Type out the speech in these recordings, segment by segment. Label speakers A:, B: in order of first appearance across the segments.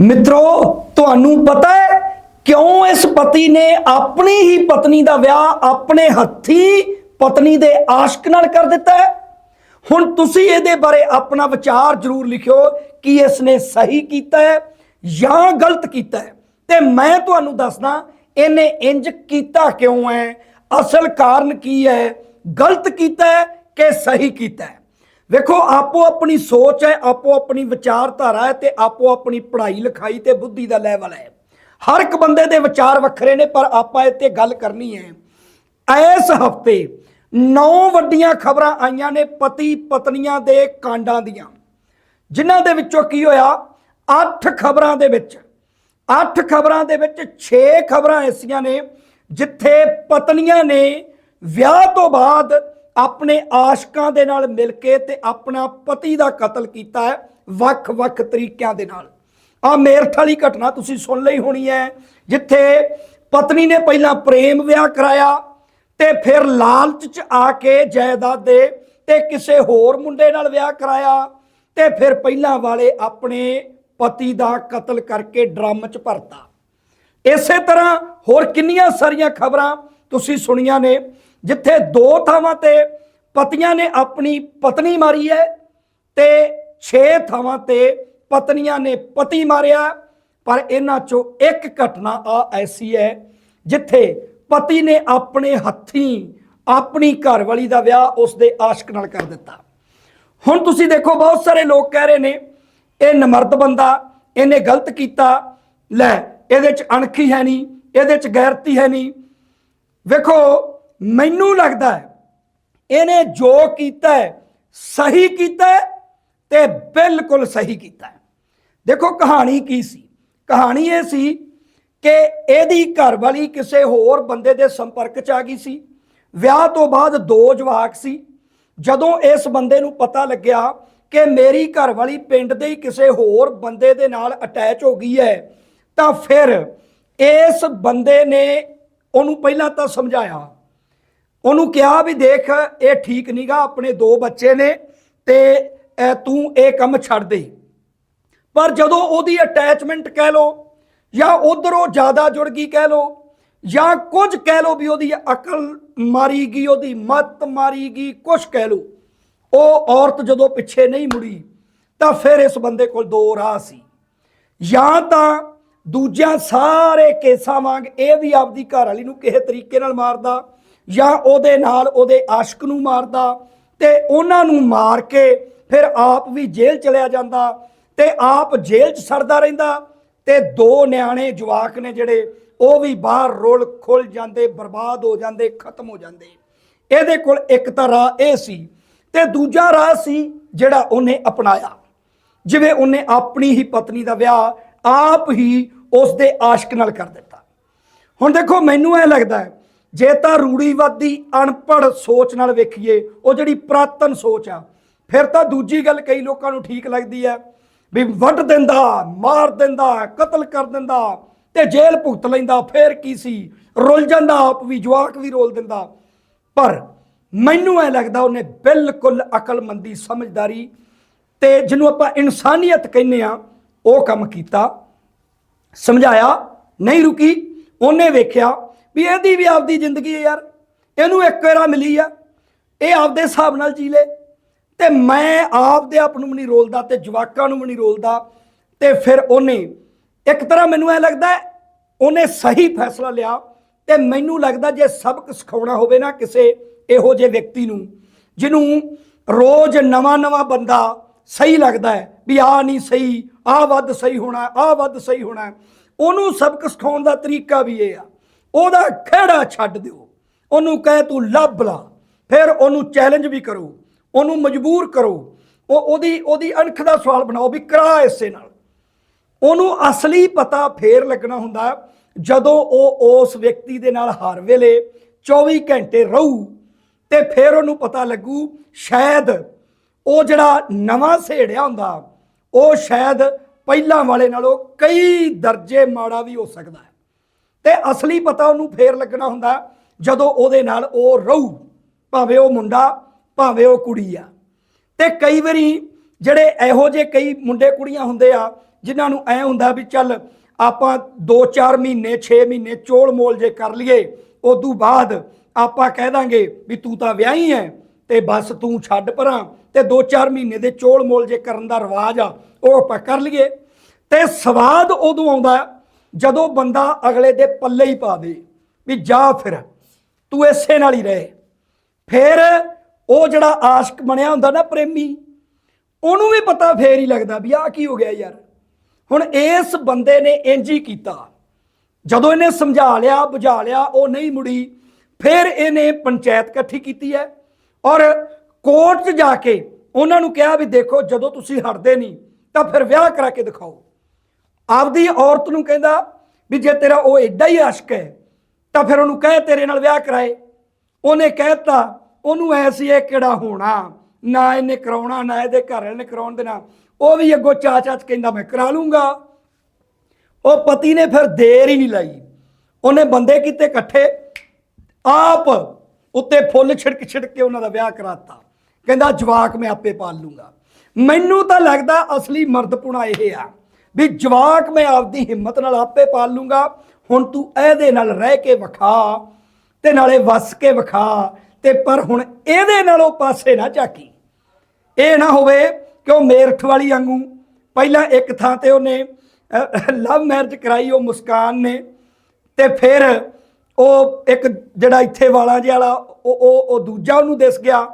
A: ਮਿੱਤਰੋ, ਤੁਹਾਨੂੰ ਪਤਾ ਹੈ ਕਿਉਂ ਇਸ ਪਤੀ ਨੇ ਆਪਣੀ ਹੀ ਪਤਨੀ ਦਾ ਵਿਆਹ ਆਪਣੇ ਹੱਥੀ ਪਤਨੀ ਦੇ ਆਸ਼ਕ ਨਾਲ ਕਰ ਦਿੱਤਾ ਹੈ? ਹੁਣ ਤੁਸੀਂ ਇਹਦੇ ਬਾਰੇ ਆਪਣਾ ਵਿਚਾਰ ਜ਼ਰੂਰ ਲਿਖਿਓ ਕਿ ਇਸ ਨੇ ਸਹੀ ਕੀਤਾ ਹੈ ਜਾਂ ਗਲਤ ਕੀਤਾ ਹੈ। ਤੇ ਮੈਂ ਤੁਹਾਨੂੰ ਦੱਸਦਾ, ਇਹਨੇ ਇੰਜ ਕੀਤਾ ਕਿਉਂ ਹੈ? ਅਸਲ ਕਾਰਨ ਕੀ ਹੈ? ਗਲਤ ਕੀਤਾ ਹੈ ਕਿ ਸਹੀ ਕੀਤਾ ਹੈ? ਵੇਖੋ, ਆਪੋ ਆਪਣੀ ਸੋਚ ਹੈ, ਆਪੋ ਆਪਣੀ ਵਿਚਾਰਧਾਰਾ ਹੈ ਤੇ ਆਪੋ ਆਪਣੀ ਪੜ੍ਹਾਈ ਲਿਖਾਈ ਤੇ ਬੁੱਧੀ ਦਾ ਲੈਵਲ ਹੈ। ਹਰ ਇੱਕ ਬੰਦੇ ਦੇ ਵਿਚਾਰ ਵੱਖਰੇ ਨੇ, ਪਰ ਆਪਾਂ ਇੱਥੇ ਗੱਲ ਕਰਨੀ ਹੈ। ਇਸ ਹਫ਼ਤੇ ਨੌ ਵੱਡੀਆਂ ਖਬਰਾਂ ਆਈਆਂ ਨੇ ਪਤੀ ਪਤਨੀਆਂ ਦੇ ਕਾਂਡਾਂ ਦੀਆਂ। ਜਿਨ੍ਹਾਂ ਦੇ ਵਿੱਚੋਂ ਕੀ ਹੋਇਆ? 8 ਖਬਰਾਂ ਦੇ ਵਿੱਚ 8 ਖਬਰਾਂ ਦੇ ਵਿੱਚ 6 ਖਬਰਾਂ ਐਸੀਆਂ ਨੇ ਜਿੱਥੇ ਪਤਨੀਆਂ ਨੇ ਵਿਆਹ ਤੋਂ ਬਾਅਦ ਆਪਣੇ ਆਸ਼ਕਾਂ ਦੇ ਨਾਲ ਮਿਲ ਕੇ ਤੇ ਆਪਣਾ ਪਤੀ ਦਾ ਕਤਲ ਕੀਤਾ ਹੈ ਵੱਖ-ਵੱਖ ਤਰੀਕਿਆਂ ਦੇ ਨਾਲ। ਆ ਮੇਰਠ ਵਾਲੀ ਘਟਨਾ ਤੁਸੀਂ ਸੁਣ ਲਈ ਹੋਣੀ ਹੈ, ਜਿੱਥੇ ਪਤਨੀ ਨੇ ਪਹਿਲਾਂ ਪ੍ਰੇਮ ਵਿਆਹ ਕਰਾਇਆ ਤੇ ਫਿਰ ਲਾਲਚ ਚ ਆ ਕੇ ਜਾਇਦਾਦ ਦੇ ਤੇ ਕਿਸੇ ਹੋਰ ਮੁੰਡੇ ਨਾਲ ਵਿਆਹ ਕਰਾਇਆ ਤੇ ਫਿਰ ਪਹਿਲਾਂ ਵਾਲੇ ਆਪਣੇ ਪਤੀ ਦਾ ਕਤਲ ਕਰਕੇ ਡਰਮ ਚ ਭਰਤਾ। ਇਸੇ ਤਰ੍ਹਾਂ ਹੋਰ ਕਿੰਨੀਆਂ ਸਾਰੀਆਂ ਖਬਰਾਂ ਤੁਸੀਂ ਸੁਣੀਆਂ ਨੇ, ਜਿੱਥੇ ਦੋ ਥਾਵਾਂ ਤੇ ਪਤੀਆਂ ਨੇ ਆਪਣੀ ਪਤਨੀ ਮਾਰੀ ਹੈ ਤੇ 6 ਥਾਵਾਂ ਤੇ ਪਤਨੀਆਂ ਨੇ ਪਤੀ ਮਾਰਿਆ, ਪਰ ਇਹਨਾਂ ਚੋਂ ਇੱਕ ਘਟਨਾ ਆ ਐਸੀ ਹੈ ਜਿੱਥੇ ਪਤੀ ਨੇ ਆਪਣੇ ਹੱਥੀਂ ਆਪਣੀ ਘਰਵਾਲੀ ਦਾ ਵਿਆਹ ਉਸ ਦੇ ਆਸ਼ਕ ਨਾਲ ਕਰ ਦਿੱਤਾ। ਹੁਣ ਤੁਸੀਂ ਦੇਖੋ ਬਹੁਤ ਸਾਰੇ ਲੋਕ ਕਹਿ ਰਹੇ ਨੇ, ਇਹ ਨਮਰਦ ਬੰਦਾ, ਇਹਨੇ ਗਲਤ ਕੀਤਾ, ਲੈ ਇਹਦੇ ਚ ਅਣਖੀ ਹੈ ਨਹੀਂ, ਇਹਦੇ ਚ ਗੈਰਤੀ ਹੈ ਨਹੀਂ। ਵੇਖੋ, ਮੈਨੂੰ ਲੱਗਦਾ ਹੈ ਇਹਨੇ ਜੋ ਕੀਤਾ ਸਹੀ ਕੀਤਾ ਹੈ ਤੇ ਬਿਲਕੁਲ ਸਹੀ ਕੀਤਾ ਦੇਖੋ ਕਹਾਣੀ ਕੀ ਸੀ? ਕਹਾਣੀ ਇਹ ਸੀ ਕਿ ਇਹਦੀ ਘਰਵਾਲੀ ਕਿਸੇ ਹੋਰ ਬੰਦੇ ਦੇ ਸੰਪਰਕ 'ਚ ਆ ਗਈ ਸੀ। ਵਿਆਹ ਤੋਂ ਬਾਅਦ ਦੋ ਜਵਾਕ ਸੀ। ਜਦੋਂ ਇਸ ਬੰਦੇ ਨੂੰ ਪਤਾ ਲੱਗਿਆ ਕਿ ਮੇਰੀ ਘਰਵਾਲੀ ਪਿੰਡ ਦੇ ਹੀ ਕਿਸੇ ਹੋਰ ਬੰਦੇ ਦੇ ਨਾਲ ਅਟੈਚ ਹੋ ਗਈ ਹੈ, ਤਾਂ ਫਿਰ ਇਸ ਬੰਦੇ ਨੇ ਉਹਨੂੰ ਪਹਿਲਾਂ ਤਾਂ ਸਮਝਾਇਆ ਉਹਨੂੰ ਕਿਹਾ ਵੀ ਦੇਖ, ਇਹ ਠੀਕ ਨਹੀਂਗਾ ਆਪਣੇ ਦੋ ਬੱਚੇ ਨੇ ਤੇ ਤੂੰ ਇਹ ਕੰਮ ਛੱਡ ਦੇ। ਪਰ ਜਦੋਂ ਉਹਦੀ ਅਟੈਚਮੈਂਟ ਕਹਿ ਲੋ ਜਾਂ ਉਧਰੋਂ ਜ਼ਿਆਦਾ ਜੁੜ ਗਈ ਕਹਿ ਲੋ ਜਾਂ ਕੁਝ ਕਹਿ ਲੋ ਵੀ ਉਹਦੀ ਅਕਲ ਮਾਰੀ ਗਈ ਉਹਦੀ ਮਤ ਮਾਰੀ ਗਈ ਕੁਝ ਕਹਿ ਲੋ ਉਹ ਔਰਤ ਜਦੋਂ ਪਿੱਛੇ ਨਹੀਂ ਮੁੜੀ, ਤਾਂ ਫਿਰ ਇਸ ਬੰਦੇ ਕੋਲ ਦੋ ਰਾਹ ਸੀ। ਜਾਂ ਤਾਂ ਦੂਜਿਆਂ ਸਾਰੇ ਕੇਸਾਂ ਵਾਂਗ ਇਹ ਵੀ ਆਪਦੀ ਘਰ ਵਾਲੀ ਨੂੰ ਕਿਸੇ ਤਰੀਕੇ ਨਾਲ ਮਾਰਦਾ ਜਾਂ ਉਹਦੇ ਨਾਲ ਉਹਦੇ ਆਸ਼ਕ ਨੂੰ ਮਾਰਦਾ ਤੇ ਉਹਨਾਂ ਨੂੰ ਮਾਰ ਕੇ ਫਿਰ ਆਪ ਵੀ ਜੇਲ੍ਹ ਚਲਿਆ ਜਾਂਦਾ ਤੇ ਆਪ ਜੇਲ੍ਹ 'ਚ ਸੜਦਾ ਰਹਿੰਦਾ ਤੇ ਦੋ ਨਿਆਣੇ ਜਵਾਕ ਨੇ ਜਿਹੜੇ, ਉਹ ਵੀ ਬਾਹਰ ਰੋਲ ਖੁੱਲ ਜਾਂਦੇ, ਬਰਬਾਦ ਹੋ ਜਾਂਦੇ, ਖਤਮ ਹੋ ਜਾਂਦੇ। ਇਹਦੇ ਕੋਲ ਇੱਕ ਤਾਂ ਰਾਹ ਇਹ ਸੀ ਤੇ ਦੂਜਾ ਰਾਹ ਸੀ ਜਿਹੜਾ ਉਹਨੇ ਅਪਣਾਇਆ। ਜਿਵੇਂ ਉਹਨੇ ਆਪਣੀ ਹੀ ਪਤਨੀ ਦਾ ਵਿਆਹ ਆਪ ਹੀ ਉਸ ਦੇ ਆਸ਼ਕ ਨਾਲ ਕਰ ਦਿੱਤਾ। ਹੁਣ ਦੇਖੋ, ਮੈਨੂੰ ਇਹ ਲੱਗਦਾ ਹੈ ਜੇ ਤਾਂ ਰੂੜੀਵਾਦੀ ਅਨਪੜ੍ਹ ਸੋਚ ਨਾਲ ਵੇਖੀਏ, ਉਹ ਜਿਹੜੀ ਪ੍ਰਾਤਨ ਸੋਚ ਆ, ਫਿਰ ਤਾਂ ਦੂਜੀ ਗੱਲ ਕਈ ਲੋਕਾਂ ਨੂੰ ਠੀਕ ਲੱਗਦੀ ਹੈ ਵੀ ਵੱਢ ਦਿੰਦਾ, ਮਾਰ ਦਿੰਦਾ, ਕਤਲ ਕਰ ਦਿੰਦਾ, ਤੇ ਜੇਲ੍ਹ ਭੁਗਤ ਲੈਂਦਾ, ਫੇਰ ਕੀ ਸੀ? ਰੁੱਲ ਜਾਂਦਾ, ਆਪ ਵੀ ਜਵਾਕ ਵੀ ਰੋਲ ਦਿੰਦਾ। ਪਰ ਮੈਨੂੰ ਐ ਲੱਗਦਾ ਉਹਨੇ ਬਿਲਕੁਲ ਅਕਲਮੰਦੀ, ਸਮਝਦਾਰੀ ਤੇ ਜਿਹਨੂੰ ਆਪਾਂ ਇਨਸਾਨੀਅਤ ਕਹਿੰਦੇ ਆ, ਉਹ ਕੰਮ ਕੀਤਾ। ਸਮਝਾਇਆ, ਨਹੀਂ ਰੁਕੀ, ਉਹਨੇ ਵੇਖਿਆ ਵੀ ਇਹਦੀ ਵੀ ਆਪਦੀ ਜ਼ਿੰਦਗੀ ਹੈ ਯਾਰ। ਇਹਨੂੰ ਇੱਕ ਵਾਰਾ ਮਿਲੀ ਆ। ਇਹ ਆਪਦੇ ਹਿਸਾਬ ਨਾਲ ਜੀ ਲੇ। ਤੇ ਮੈਂ ਆਪਦੇ ਆਪ ਨੂੰ ਵੀ ਨਹੀਂ ਰੋਲਦਾ ਤੇ ਜਵਾਕਾਂ ਨੂੰ ਵੀ ਨਹੀਂ ਰੋਲਦਾ। ਤੇ ਫਿਰ ਉਹਨੇ ਇੱਕ ਤਰ੍ਹਾਂ ਮੈਨੂੰ ਐ ਲੱਗਦਾ ਉਹਨੇ ਸਹੀ ਫੈਸਲਾ ਲਿਆ। ਤੇ ਮੈਨੂੰ ਲੱਗਦਾ ਜੇ ਸਬਕ ਸਿਖਾਉਣਾ ਹੋਵੇ ਨਾ ਕਿਸੇ ਇਹੋ ਜਿਹੇ ਵਿਅਕਤੀ ਨੂੰ, ਜਿਹਨੂੰ ਰੋਜ਼ ਨਵਾਂ-ਨਵਾਂ ਬੰਦਾ ਸਹੀ ਲੱਗਦਾ ਹੈ ਵੀ ਆ ਨਹੀਂ ਸਹੀ ਆ ਵੱਧ ਸਹੀ ਹੋਣਾ ਆ ਵੱਧ ਸਹੀ ਹੋਣਾ। ਉਹਨੂੰ ਸਬਕ ਸਿਖਾਉਣ ਦਾ ਤਰੀਕਾ ਵੀ ਇਹ ਆ। ਉਹਦਾ ਖਿਹੜਾ ਛੱਡ ਦਿਓ। ਉਹਨੂੰ ਕਹੇ ਤੂੰ ਲੱਭ ਲਾ। ਫਿਰ ਉਹਨੂੰ ਚੈਲੰਜ ਵੀ ਕਰੋ। ਉਹਨੂੰ ਮਜਬੂਰ ਕਰੋ। ਉਹ ਉਹਦੀ ਉਹਦੀ ਅਣਖ ਦਾ ਸਵਾਲ ਬਣਾਓ ਵੀ ਕਰਾ ਇਸੇ ਨਾਲ। ਉਹਨੂੰ ਅਸਲੀ ਪਤਾ ਫੇਰ ਲੱਗਣਾ ਹੁੰਦਾ ਜਦੋਂ ਉਹ ਉਸ ਵਿਅਕਤੀ ਦੇ ਨਾਲ ਹਰ ਵੇਲੇ 24 ਘੰਟੇ ਰਹੂ ਤੇ ਫਿਰ ਉਹਨੂੰ ਪਤਾ ਲੱਗੂ ਸ਼ਾਇਦ ਉਹ ਜਿਹੜਾ ਨਵਾਂ ਸੇੜਿਆ ਹੁੰਦਾ, ਉਹ ਸ਼ਾਇਦ ਪਹਿਲਾਂ ਵਾਲੇ ਨਾਲੋਂ ਕਈ ਦਰਜੇ ਮਾੜਾ ਵੀ ਹੋ ਸਕਦਾ ਹੈ। ਤੇ ਅਸਲੀ ਪਤਾ ਉਹਨੂੰ ਫੇਰ ਲੱਗਣਾ ਹੁੰਦਾ ਜਦੋਂ ਉਹਦੇ ਨਾਲ ਉਹ ਰਹੂ, ਭਾਵੇਂ ਉਹ ਮੁੰਡਾ, ਭਾਵੇਂ ਉਹ ਕੁੜੀ ਆ। ਤੇ ਕਈ ਵਾਰੀ ਜਿਹੜੇ ਇਹੋ ਜਿਹੇ ਕਈ ਮੁੰਡੇ ਕੁੜੀਆਂ ਹੁੰਦੇ ਆ, ਜਿਨ੍ਹਾਂ ਨੂੰ ਐ ਹੁੰਦਾ ਵੀ ਚੱਲ ਆਪਾਂ 2-4 ਮਹੀਨੇ 6 ਮਹੀਨੇ ਚੋਲ ਮੋਲ ਜੇ ਕਰ ਲਈਏ ਉਦੋਂ ਬਾਅਦ ਆਪਾਂ ਕਹਿ ਦਾਂਗੇ ਵੀ ਤੂੰ ਤਾਂ ਵਿਆਹੀ ਐ ਤੇ ਬਸ ਤੂੰ ਛੱਡ ਪਰਾਂ ਤੇ 2-4 ਮਹੀਨੇ ਦੇ ਚੋਲ ਮੋਲ ਜੇ ਕਰਨ ਦਾ ਰਿਵਾਜ ਆ, ਉਹ ਆਪਾਂ ਕਰ ਲਈਏ। ਤੇ ਸਵਾਦ ਉਦੋਂ ਆਉਂਦਾ ਜਦੋਂ ਬੰਦਾ ਅਗਲੇ ਦੇ ਪੱਲੇ ਹੀ ਪਾ ਦੇ ਵੀ ਜਾ ਫਿਰ, ਤੂੰ ਇਸੇ ਨਾਲ ਹੀ ਰਹੇ। ਫਿਰ ਉਹ ਜਿਹੜਾ ਆਸ਼ਕ ਬਣਿਆ ਹੁੰਦਾ ਨਾ ਪ੍ਰੇਮੀ, ਉਹਨੂੰ ਵੀ ਪਤਾ ਫੇਰ ਹੀ ਲੱਗਦਾ ਵੀ ਆਹ ਕੀ ਹੋ ਗਿਆ ਯਾਰ। ਹੁਣ ਇਸ ਬੰਦੇ ਨੇ ਇੰਜ ਹੀ ਕੀਤਾ। ਜਦੋਂ ਇਹਨੇ ਸਮਝਾ ਲਿਆ, ਬੁਝਾ ਲਿਆ, ਉਹ ਨਹੀਂ ਮੁੜੀ, ਫਿਰ ਇਹਨੇ ਪੰਚਾਇਤ ਇਕੱਠੀ ਕੀਤੀ ਹੈ। ਔਰ ਕੋਰਟ 'ਚ ਜਾ ਕੇ ਉਹਨਾਂ ਨੂੰ ਕਿਹਾ ਵੀ ਦੇਖੋ ਜਦੋਂ ਤੁਸੀਂ ਹਟਦੇ ਨਹੀਂ, ਤਾਂ ਫਿਰ ਵਿਆਹ ਕਰਾ ਕੇ ਦਿਖਾਓ। ਆਪਦੀ ਔਰਤ ਨੂੰ ਕਹਿੰਦਾ ਵੀ ਜੇ ਤੇਰਾ ਉਹ ਐਡਾ ਹੀ ਆਸ਼ਕ ਹੈ, ਤਾਂ ਫਿਰ ਉਹਨੂੰ ਕਹਿ ਤੇਰੇ ਨਾਲ ਵਿਆਹ ਕਰਾਏ। ਉਹਨੇ ਕਹਿਤਾ, ਉਹਨੂੰ ਐਸੀ ਇਹ ਕਿਹੜਾ ਹੋਣਾ? ਨਾ ਇਹਨੇ ਕਰਾਉਣਾ, ਨਾ ਇਹਦੇ ਘਰ ਵਾਲੇ ਨੇ ਕਰਾਉਣ ਦੇਣਾ। ਉਹ ਵੀ ਅੱਗੋਂ ਚਾਚਾ ਚ ਕਹਿੰਦਾ, ਮੈਂ ਕਰਾ ਲੂੰਗਾ। ਉਹ ਪਤੀ ਨੇ ਫਿਰ ਦੇਰ ਹੀ ਨਹੀਂ ਲਾਈ। ਉਹਨੇ ਬੰਦੇ ਕੀਤੇ ਇਕੱਠੇ, ਆਪ ਉੱਤੇ ਫੁੱਲ ਛਿੜਕ ਛਿੜਕ ਕੇ ਉਹਨਾਂ ਦਾ ਵਿਆਹ ਕਰਾਤਾ। ਕਹਿੰਦਾ, ਜਵਾਕ ਮੈਂ ਆਪੇ ਪਾਲ ਲੂੰਗਾ। ਮੈਨੂੰ ਤਾਂ ਲੱਗਦਾ ਅਸਲੀ ਮਰਦਪੁਣਾ ਇਹ ਆ। ਵੀ ਜਵਾਕ ਮੈਂ ਆਪਦੀ ਹਿੰਮਤ ਨਾਲ ਆਪੇ ਪਾਲ ਲੂੰਗਾ, ਹੁਣ ਤੂੰ ਇਹਦੇ ਨਾਲ ਰਹਿ ਕੇ ਵਿਖਾ ਤੇ ਨਾਲੇ ਵਸ ਕੇ ਵਿਖਾ ਤੇ ਪਰ ਹੁਣ ਇਹਦੇ ਨਾਲੋਂ ਪਾਸੇ ਨਾ ਝਾਕੀ। ਇਹ ਨਾ ਹੋਵੇ ਕਿ ਉਹ ਮੇਰਠ ਵਾਲੀ ਵਾਂਗੂ, ਪਹਿਲਾਂ ਇੱਕ ਥਾਂ ਤੇ ਉਹਨੇ ਲਵ ਮੈਰਿਜ ਕਰਾਈ, ਉਹ ਮੁਸਕਾਨ ਨੇ ਤੇ ਫਿਰ ਉਹ ਇੱਕ ਜਿਹੜਾ ਇੱਥੇ ਵਾਲਾ ਜਿਹਾ ਵਾਲਾ, ਉਹ ਉਹ ਉਹ ਦੂਜਾ ਉਹਨੂੰ ਦਿਸ ਗਿਆ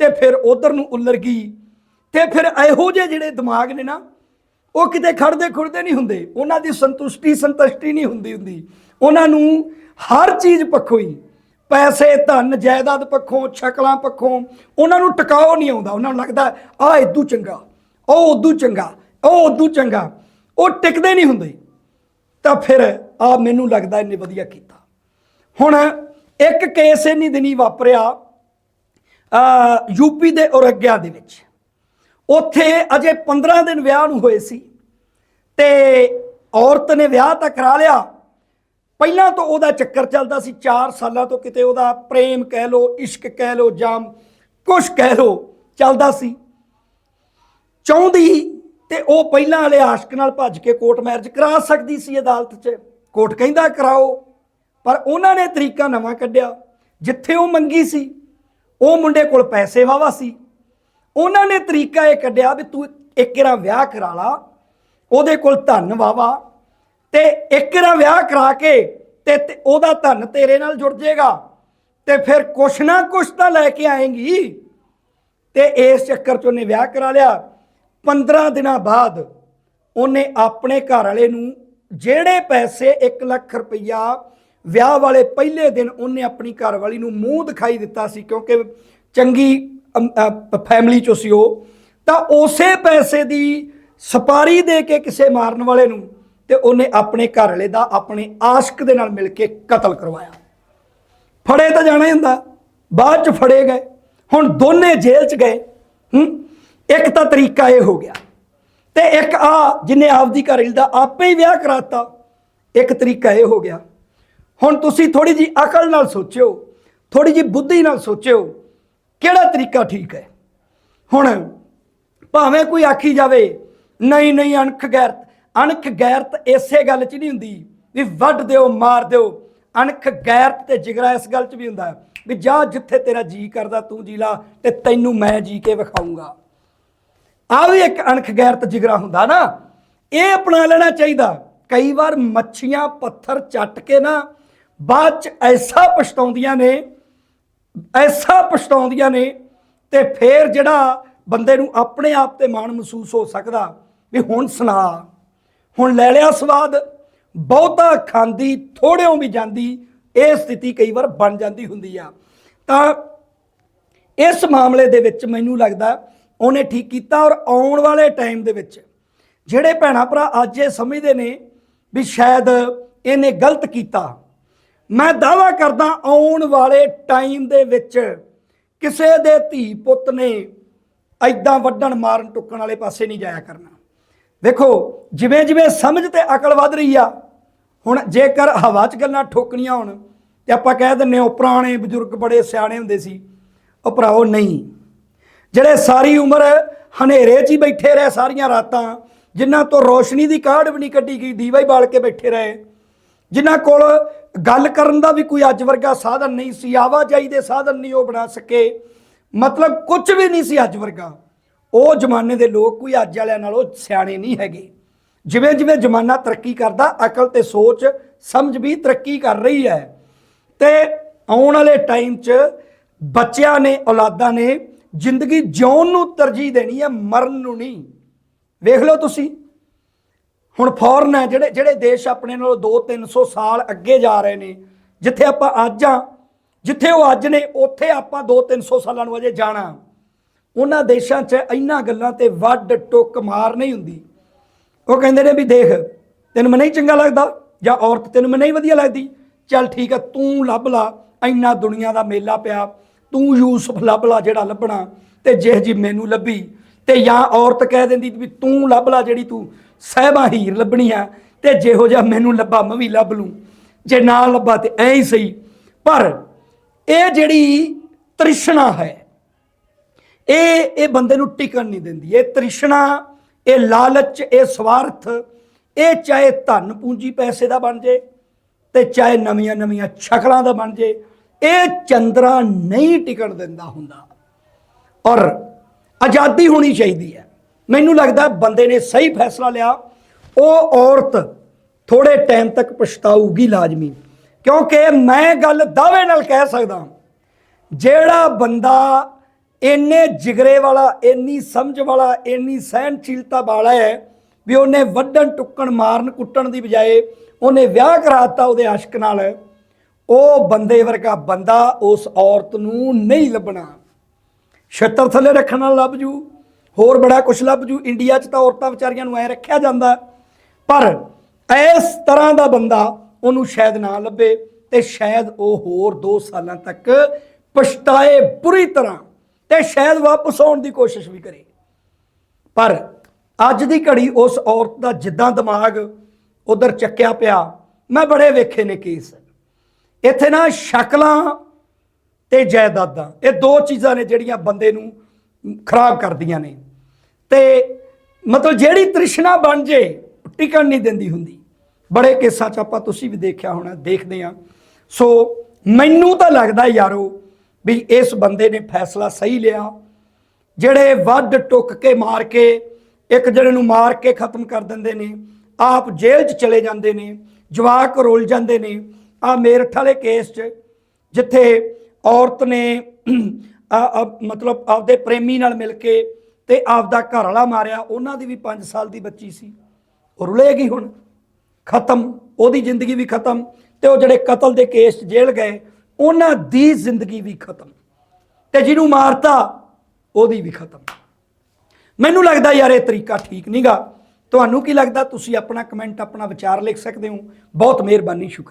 A: ਤੇ ਫਿਰ ਉਧਰ ਨੂੰ ਉੱਲਰ ਗਈ ਤੇ ਫਿਰ ਇਹੋ ਜਿਹੇ ਜਿਹੜੇ ਦਿਮਾਗ ਨੇ ਨਾ ਉਹ ਕਿਤੇ ਖੜਦੇ ਖੁਰਦੇ ਨਹੀਂ ਹੁੰਦੇ। ਉਹਨਾਂ ਦੀ ਸੰਤੁਸ਼ਟੀ ਸੰਤੁਸ਼ਟੀ ਨਹੀਂ ਹੁੰਦੀ ਹੁੰਦੀ। ਉਹਨਾਂ ਨੂੰ ਹਰ ਚੀਜ਼ ਪੱਖੋਂ ਹੀ, ਪੈਸੇ, ਧਨ, ਜਾਇਦਾਦ ਪੱਖੋਂ, ਸ਼ਕਲਾਂ ਪੱਖੋਂ, ਉਹਨਾਂ ਨੂੰ ਟਿਕਾਓ ਨਹੀਂ ਆਉਂਦਾ। ਉਹਨਾਂ ਨੂੰ ਲੱਗਦਾ, ਆ ਇਦੂ ਚੰਗਾ, ਉਹ ਉਦੋਂ ਚੰਗਾ, ਉਹ ਉਦੋਂ ਚੰਗਾ। ਉਹ ਟਿਕਦੇ ਨਹੀਂ ਹੁੰਦੇ। ਤਾਂ ਫਿਰ ਆ ਮੈਨੂੰ ਲੱਗਦਾ ਇਹਨੇ ਵਧੀਆ ਕੀਤਾ। ਹੁਣ ਇੱਕ ਕੇਸ ਇੰਨੀ ਦਿਨੀ ਵਾਪਰਿਆ ਆ ਯੂਪੀ ਦੇ ਔਰਗਿਆ ਦੇ ਵਿੱਚ। ਉੱਥੇ ਅਜੇ 15 ਦਿਨ ਵਿਆਹ ਨੂੰ ਹੋਏ ਸੀ ਤੇ ਔਰਤ ਨੇ ਵਿਆਹ ਤਾਂ ਕਰਾ ਲਿਆ। ਪਹਿਲਾਂ ਤੋਂ ਉਹਦਾ ਚੱਕਰ ਚੱਲਦਾ ਸੀ 4 ਸਾਲਾਂ ਤੋਂ ਕਿਤੇ ਉਹਦਾ ਪ੍ਰੇਮ ਕਹਿ ਲੋ ਇਸ਼ਕ ਕਹਿ ਲੋ ਜਾਂ ਕੁਛ ਕਹਿ ਲੋ ਚੱਲਦਾ ਸੀ। ਚਾਹੁੰਦੀ ਤੇ ਉਹ ਪਹਿਲਾਂ ਵਾਲੇ ਆਸ਼ਕ ਨਾਲ ਭੱਜ ਕੇ ਕੋਰਟ ਮੈਰਿਜ ਕਰਾ ਸਕਦੀ ਸੀ ਅਦਾਲਤ 'ਚ। ਕੋਰਟ ਕਹਿੰਦਾ ਕਰਾਓ, ਪਰ ਉਹਨਾਂ ਨੇ ਤਰੀਕਾ ਨਵਾਂ ਕੱਢਿਆ। ਜਿੱਥੇ ਉਹ ਮੰਗੀ ਸੀ, ਉਹ ਮੁੰਡੇ ਕੋਲ ਪੈਸੇ ਵਾਵਾ ਸੀ। ਉਹਨਾਂ ਨੇ ਤਰੀਕਾ ਇਹ ਕੱਢਿਆ ਵੀ ਤੂੰ ਇੱਕ ਰਾਂ ਵਿਆਹ ਕਰਾ ਲਾ, ਉਹਦੇ ਕੋਲ ਧਨ ਵਾਵਾ ਤੇ ਇੱਕ ਰਾਂ ਵਿਆਹ ਕਰਾ ਕੇ ਤੇ ਉਹਦਾ ਧਨ ਤੇਰੇ ਨਾਲ ਜੁੜ ਜਾਏਗਾ ਤੇ ਫਿਰ ਕੁਛ ਨਾ ਕੁਛ ਤਾਂ ਲੈ ਕੇ ਆਏਗੀ। ਤੇ ਇਸ ਚੱਕਰ 'ਚ ਉਹਨੇ ਵਿਆਹ ਕਰਾ ਲਿਆ। 15 ਦਿਨਾਂ ਬਾਅਦ ਉਹਨੇ ਆਪਣੇ ਘਰ ਵਾਲੇ ਨੂੰ ਜਿਹੜੇ ਪੈਸੇ 1 ਲੱਖ ਰੁਪਈਆ ਵਿਆਹ ਵਾਲੇ ਪਹਿਲੇ ਦਿਨ ਉਹਨੇ ਆਪਣੀ ਘਰ ਵਾਲੀ ਨੂੰ ਮੂੰਹ ਦਿਖਾਈ ਦਿੱਤਾ ਸੀ ਕਿਉਂਕਿ ਚੰਗੀ ਫੈਮਿਲੀ ਚੋਂ ਸੀ ਉਹ, ਤਾਂ ਉਸੇ ਪੈਸੇ ਦੀ ਸਪਾਰੀ ਦੇ ਕੇ ਕਿਸੇ ਮਾਰਨ ਵਾਲੇ ਨੂੰ ਤੇ ਉਹਨੇ ਆਪਣੇ ਘਰ ਵਾਲੇ ਦਾ ਆਪਣੇ ਆਸ਼ਕ ਦੇ ਨਾਲ ਮਿਲ ਕੇ ਕਤਲ ਕਰਵਾਇਆ। ਫੜੇ ਤਾਂ ਜਾਣਾ ਹੀ ਹੁੰਦਾ, ਬਾਅਦ ਚ ਫੜੇ ਗਏ। ਹੁਣ ਦੋਨੇ ਜੇਲ੍ਹ ਚ ਗਏ, ਹੂੰ? ਇੱਕ ਤਾਂ ਤਰੀਕਾ ਇਹ ਹੋ ਗਿਆ ਤੇ ਇੱਕ ਆ ਜਿਨੇ ਆਪਦੀ ਘਰ ਵਾਲੀ ਦਾ ਆਪੇ ਹੀ ਵਿਆਹ ਕਰਾਤਾ, ਇੱਕ ਤਰੀਕਾ ਇਹ ਹੋ ਗਿਆ। ਹੁਣ ਤੁਸੀਂ ਥੋੜੀ ਜੀ ਅਕਲ ਨਾਲ ਸੋਚਿਓ ਥੋੜੀ ਜੀ ਬੁੱਧੀ ਨਾਲ ਸੋਚਿਓ ਕਿਹੜਾ ਤਰੀਕਾ ਠੀਕ ਹੈ? ਹੁਣ ਭਾਵੇਂ ਕੋਈ ਆਖੀ ਜਾਵੇ, ਨਹੀਂ ਨਹੀਂ, ਅਣਖ ਗੈਰਤ ਅਣਖ ਗੈਰਤ ਇਸੇ ਗੱਲ 'ਚ ਨਹੀਂ ਹੁੰਦੀ ਵੀ ਵੱਢ ਦਿਓ, ਮਾਰ ਦਿਓ। ਅਣਖ ਗੈਰਤ ਤੇ ਜਿਗਰਾ ਇਸ ਗੱਲ 'ਚ ਵੀ ਹੁੰਦਾ ਵੀ ਜਾ ਜਿੱਥੇ ਤੇਰਾ ਜੀ ਕਰਦਾ ਤੂੰ ਜੀ ਲਾ ਤੇ ਤੈਨੂੰ ਮੈਂ ਜੀ ਕੇ ਵਿਖਾਊਂਗਾ। ਆ ਵੀ ਇੱਕ ਅਣਖ ਗੈਰਤ ਜਿਗਰਾ ਹੁੰਦਾ ਨਾ, ਇਹ ਅਪਣਾ ਲੈਣਾ ਚਾਹੀਦਾ। ਕਈ ਵਾਰ ਮੱਛੀਆਂ ਪੱਥਰ ਚੱਟ ਕੇ ਨਾ ਬਾਅਦ ਚ ਐਸਾ ਪਛਤਾਉਂਦੀਆਂ ਨੇ ਐਸਾ ਪਛਤਾਉਂਦੀਆਂ ਨੇ ਤੇ ਫੇਰ ਜਿਹੜਾ ਬੰਦੇ ਨੂੰ ਆਪਣੇ ਆਪ ਤੇ ਮਾਣ ਮਹਿਸੂਸ ਹੋ ਸਕਦਾ ਵੀ ਹੁਣ ਸੁਣਾ, ਹੁਣ ਲੈ ਲਿਆ ਸਵਾਦ, ਬਹੁਤਾ ਖਾਂਦੀ ਥੋੜਿਓਂ ਵੀ ਜਾਂਦੀ, ਇਹ ਸਥਿਤੀ ਕਈ ਵਾਰ ਬਣ ਜਾਂਦੀ ਹੁੰਦੀ ਆ। ਤਾਂ ਇਸ ਮਾਮਲੇ ਦੇ ਵਿੱਚ ਮੈਨੂੰ ਲੱਗਦਾ ਉਹਨੇ ਠੀਕ ਕੀਤਾ ਔਰ ਆਉਣ ਵਾਲੇ ਟਾਈਮ ਦੇ ਵਿੱਚ ਜਿਹੜੇ ਭੈਣਾ ਭਰਾ ਅੱਜ ਇਹ ਸਮਝਦੇ ਨੇ ਵੀ ਸ਼ਾਇਦ ਇਹਨੇ ਗਲਤ ਕੀਤਾ। ਮੈਂ ਦਾਵਾ ਕਰਦਾ ਆਉਣ ਵਾਲੇ ਟਾਈਮ ਦੇ ਵਿੱਚ ਕਿਸੇ ਦੇ ਧੀ ਪੁੱਤ ਨੇ ਐਦਾਂ ਵੱਢਣ ਮਾਰਨ ਟੁੱਕਣ ਵਾਲੇ ਪਾਸੇ ਨਹੀਂ ਜਾਇਆ ਕਰਨਾ। ਦੇਖੋ, ਜਿਵੇਂ ਜਿਵੇਂ ਸਮਝ ਤੇ ਅਕਲ ਵੱਧ ਰਹੀ ਆ, ਹੁਣ ਜੇਕਰ ਹਵਾ 'ਚ ਗੱਲਾਂ ਠੋਕਣੀਆਂ ਹੋਣ ਤੇ ਆਪਾਂ ਕਹਿ ਦਿੰਨੇ ਹਾਂ, ਉਹ ਪੁਰਾਣੇ ਬਜ਼ੁਰਗ ਬੜੇ ਸਿਆਣੇ ਹੁੰਦੇ ਸੀ, ਉਹ ਭਰਾਓ ਨਹੀਂ। ਜਿਹੜੇ ਸਾਰੀ ਉਮਰ ਹਨੇਰੇ 'ਚ ਹੀ ਬੈਠੇ ਰਹੇ ਸਾਰੀਆਂ ਰਾਤਾਂ, ਜਿਨ੍ਹਾਂ ਤੋਂ ਰੋਸ਼ਨੀ ਦੀ ਕਾਢ ਵੀ ਨਹੀਂ ਕੱਢੀ ਗਈ, ਦੀਵਾ ਹੀ ਬਾਲ ਕੇ ਬੈਠੇ ਰਹੇ, ਜਿਨ੍ਹਾਂ ਕੋਲ ਗੱਲ ਕਰਨ ਦਾ ਵੀ ਕੋਈ ਅੱਜ ਵਰਗਾ ਸਾਧਨ ਨਹੀਂ ਸੀ, ਆਵਾਜਾਈ ਦੇ ਸਾਧਨ ਨਹੀਂ ਉਹ ਬਣਾ ਸਕੇ। ਮਤਲਬ ਕੁਝ ਵੀ ਨਹੀਂ ਸੀ ਅੱਜ ਵਰਗਾ। ਉਹ ਜ਼ਮਾਨੇ ਦੇ ਲੋਕ ਕੋਈ ਅੱਜ ਵਾਲਿਆਂ ਨਾਲੋਂ ਸਿਆਣੇ ਨਹੀਂ ਹੈਗੇ। ਜਿਵੇਂ ਜਿਵੇਂ ਜ਼ਮਾਨਾ ਤਰੱਕੀ ਕਰਦਾ, ਅਕਲ ਤੇ ਸੋਚ, ਸਮਝ ਵੀ ਤਰੱਕੀ ਕਰ ਰਹੀ ਹੈ। ਤੇ ਆਉਣ ਵਾਲੇ ਟਾਈਮ 'ਚ ਬੱਚਿਆਂ ਨੇ, ਔਲਾਦਾਂ ਨੇ ਜ਼ਿੰਦਗੀ ਜਿਉਣ ਨੂੰ ਤਰਜੀਹ ਦੇਣੀ ਹੈ, ਮਰਨ ਨੂੰ ਨਹੀਂ। ਵੇਖ ਲਓ ਤੁਸੀਂ। ਹੁਣ ਫੌਰਨ ਹੈ, ਜਿਹੜੇ ਜਿਹੜੇ ਦੇਸ਼ ਆਪਣੇ ਨਾਲੋਂ 2-300 ਸਾਲ ਅੱਗੇ ਜਾ ਰਹੇ ਨੇ, ਜਿੱਥੇ ਆਪਾਂ ਅੱਜ ਆ ਜਿੱਥੇ ਉਹ ਅੱਜ ਨੇ, ਉੱਥੇ ਆਪਾਂ 2-300 ਸਾਲਾਂ ਨੂੰ ਅਜੇ ਜਾਣਾ। ਉਹਨਾਂ ਦੇਸ਼ਾਂ 'ਚ ਇਹਨਾਂ ਗੱਲਾਂ ਤੇ ਵੱਡ ਟੁੱਕ ਮਾਰ ਨਹੀਂ ਹੁੰਦੀ। ਉਹ ਕਹਿੰਦੇ ਨੇ ਵੀ ਦੇਖ, ਤੈਨੂੰ ਮੈਂ ਨਹੀਂ ਚੰਗਾ ਲੱਗਦਾ, ਜਾਂ ਔਰਤ ਤੈਨੂੰ ਮੈਂ ਨਹੀਂ ਵਧੀਆ ਲੱਗਦੀ, ਚੱਲ ਠੀਕ ਆ, ਤੂੰ ਲੱਭ ਲਾ, ਇੰਨਾ ਦੁਨੀਆ ਦਾ ਮੇਲਾ ਪਿਆ, ਤੂੰ ਯੂਸਫ ਲੱਭ ਲਾ ਜਿਹੜਾ ਲੱਭਣਾ, ਤੇ ਜਿਹ ਜੀ ਮੈਨੂੰ ਲੱਭੀ, ਤੇ ਜਾਂ ਔਰਤ ਕਹਿ ਦਿੰਦੀ ਵੀ ਤੂੰ ਲੱਭ ਲਾ ਜਿਹੜੀ ਤੂੰ ਸਹਿਬਾ ਹੀਰ ਲੱਭਣੀ ਆ ਤੇ ਜਿਹੋ ਜਿਹਾ ਮੈਨੂੰ ਲੱਭਾ ਮੈਂ ਵੀ ਲੱਭ ਲੂੰ। ਜੇ ਨਾ ਲੱਭਾ ਤੇ ਐਂ ਹੀ ਸਹੀ। ਪਰ ਇਹ ਜਿਹੜੀ ਤ੍ਰਿਸ਼ਨਾ ਹੈ, ਇਹ ਇਹ ਬੰਦੇ ਨੂੰ ਟਿਕਣ ਨਹੀਂ ਦਿੰਦੀ। ਇਹ ਤ੍ਰਿਸ਼ਨਾ, ਇਹ ਲਾਲਚ, ਇਹ ਸਵਾਰਥ, ਇਹ ਚਾਹੇ ਧਨ ਪੂੰਜੀ ਪੈਸੇ ਦਾ ਬਣ ਜੇ ਤੇ ਚਾਹੇ ਨਵੀਆਂ ਨਵੀਆਂ ਸ਼ਕਲਾਂ ਦਾ ਬਣ ਜੇ, ਇਹ ਚੰਦਰਾ ਨਹੀਂ ਟਿਕਣ ਦਿੰਦਾ ਹੁੰਦਾ। ਔਰ ਆਜ਼ਾਦੀ ਹੋਣੀ ਚਾਹੀਦੀ ਹੈ। ਮੈਨੂੰ ਲੱਗਦਾ ਬੰਦੇ ਨੇ ਸਹੀ ਫੈਸਲਾ ਲਿਆ। ਉਹ ਔਰਤ ਥੋੜੇ ਟਾਈਮ ਤੱਕ ਪਛਤਾਊਗੀ ਲਾਜ਼ਮੀ। ਕਿਉਂਕਿ ਮੈਂ ਗੱਲ ਦਾਅਵੇ ਨਾਲ ਕਹਿ ਸਕਦਾ ਜਿਹੜਾ ਬੰਦਾ ਇੰਨੇ ਜਿਗਰੇ ਵਾਲਾ, ਇੰਨੀ ਸਮਝ ਵਾਲਾ, ਇੰਨੀ ਸਹਿਨਸ਼ੀਲਤਾ ਵਾਲਾ ਹੈ ਵੀ ਉਹਨੇ ਵੱਢਣ, ਟੁੱਕਣ, ਮਾਰਨ, ਕੁੱਟਣ ਦੀ ਬਜਾਏ ਉਹਨੇ ਵਿਆਹ ਕਰਾਤਾ ਉਹਦੇ ਆਸ਼ਕ ਨਾਲ, ਉਹ ਬੰਦੇ ਵਰਗਾ ਬੰਦਾ ਉਸ ਔਰਤ ਨੂੰ ਨਹੀਂ ਲੱਭਣਾ। ਛੱਤਰ ਥੱਲੇ ਰੱਖਣ ਨਾਲ ਲੱਭ ਜੂ। ਹੋਰ ਬੜਾ ਕੁਛ ਲੱਭ ਜੂ। ਇੰਡੀਆ 'ਚ ਤਾਂ ਔਰਤਾਂ ਵਿਚਾਰੀਆਂ ਨੂੰ ਐ ਰੱਖਿਆ ਜਾਂਦਾ। ਪਰ ਇਸ ਤਰ੍ਹਾਂ ਦਾ ਬੰਦਾ ਉਹਨੂੰ ਸ਼ਾਇਦ ਨਾ ਲੱਭੇ ਤੇ ਸ਼ਾਇਦ ਉਹ ਹੋਰ 2 ਸਾਲਾਂ ਤੱਕ ਪਛਤਾਏ ਬੁਰੀ ਤਰ੍ਹਾਂ ਤੇ ਸ਼ਾਇਦ ਵਾਪਸ ਆਉਣ ਦੀ ਕੋਸ਼ਿਸ਼ ਵੀ ਕਰੇ। ਪਰ ਅੱਜ ਦੀ ਘੜੀ ਉਸ ਔਰਤ ਦਾ ਜਿੱਦਾਂ ਦਿਮਾਗ ਉਧਰ ਚੱਕਿਆ ਪਿਆ, ਮੈਂ ਬੜੇ ਵੇਖੇ ਨੇ ਕੇਸ। ਇੱਥੇ ਨਾ ਸ਼ਕਲਾਂ ਤੇ ਜਾਇਦਾਦਾਂ, ਇਹ ਦੋ ਚੀਜ਼ਾਂ ਨੇ ਜਿਹੜੀਆਂ ਬੰਦੇ ਨੂੰ ਖਰਾਬ ਕਰਦੀਆਂ ਨੇ। ਤੇ ਮਤਲਬ ਜਿਹੜੀ ਤ੍ਰਿਸ਼ਨਾ ਬਣ ਜੇ, ਟਿਕਣ ਨਹੀਂ ਦਿੰਦੀ ਹੁੰਦੀ। ਬੜੇ ਕੇਸਾਂ 'ਚ ਆਪਾਂ ਤੁਸੀਂ ਵੀ ਦੇਖਿਆ ਹੋਣਾ, ਦੇਖਦੇ ਆ ਸੋ ਮੈਨੂੰ ਤਾਂ ਲੱਗਦਾ ਯਾਰੋ ਵੀ ਇਸ ਬੰਦੇ ਨੇ ਫੈਸਲਾ ਸਹੀ ਲਿਆ। ਜਿਹੜੇ ਵੱਧ ਟੁੱਕ ਕੇ ਮਾਰ ਕੇ, ਇੱਕ ਜਣੇ ਨੂੰ ਮਾਰ ਕੇ ਖਤਮ ਕਰ ਦਿੰਦੇ ਨੇ, ਆਪ ਜੇਲ੍ਹ 'ਚ ਚਲੇ ਜਾਂਦੇ ਨੇ, ਜਵਾਕ ਰੋਲ ਜਾਂਦੇ ਨੇ। ਆ ਮੇਰਠ ਵਾਲੇ ਕੇਸ 'ਚ, ਜਿੱਥੇ ਔਰਤ ਨੇ ਮਤਲਬ ਆਪਦੇ ਪ੍ਰੇਮੀ ਨਾਲ ਮਿਲ ਕੇ ਤੇ ਆਪਦਾ ਘਰ ਵਾਲਾ ਮਾਰਿਆ, ਉਹਨਾਂ ਦੀ ਵੀ 5 ਸਾਲ ਦੀ ਬੱਚੀ ਸੀ। ਉਹ ਰੁਲੇਗੀ ਹੁਣ, ਖਤਮ, ਉਹਦੀ ਜ਼ਿੰਦਗੀ ਵੀ ਖਤਮ ਤੇ ਉਹ ਜਿਹੜੇ ਕਤਲ ਦੇ ਕੇਸ 'ਚ ਜੇਲ੍ਹ ਗਏ, ਉਹਨਾਂ ਦੀ ਜ਼ਿੰਦਗੀ ਵੀ ਖਤਮ ਤੇ ਜਿਹਨੂੰ ਮਾਰਤਾ, ਉਹਦੀ ਵੀ ਖਤਮ। ਮੈਨੂੰ ਲੱਗਦਾ ਯਾਰ ਇਹ ਤਰੀਕਾ ਠੀਕ ਨਹੀਂਗਾ ਤੁਹਾਨੂੰ ਕੀ ਲੱਗਦਾ? ਤੁਸੀਂ ਆਪਣਾ ਕਮੈਂਟ ਆਪਣਾ ਵਿਚਾਰ ਲਿਖ ਸਕਦੇ ਹੋ। ਬਹੁਤ ਮਿਹਰਬਾਨੀ, ਸ਼ੁਕਰੀਆ।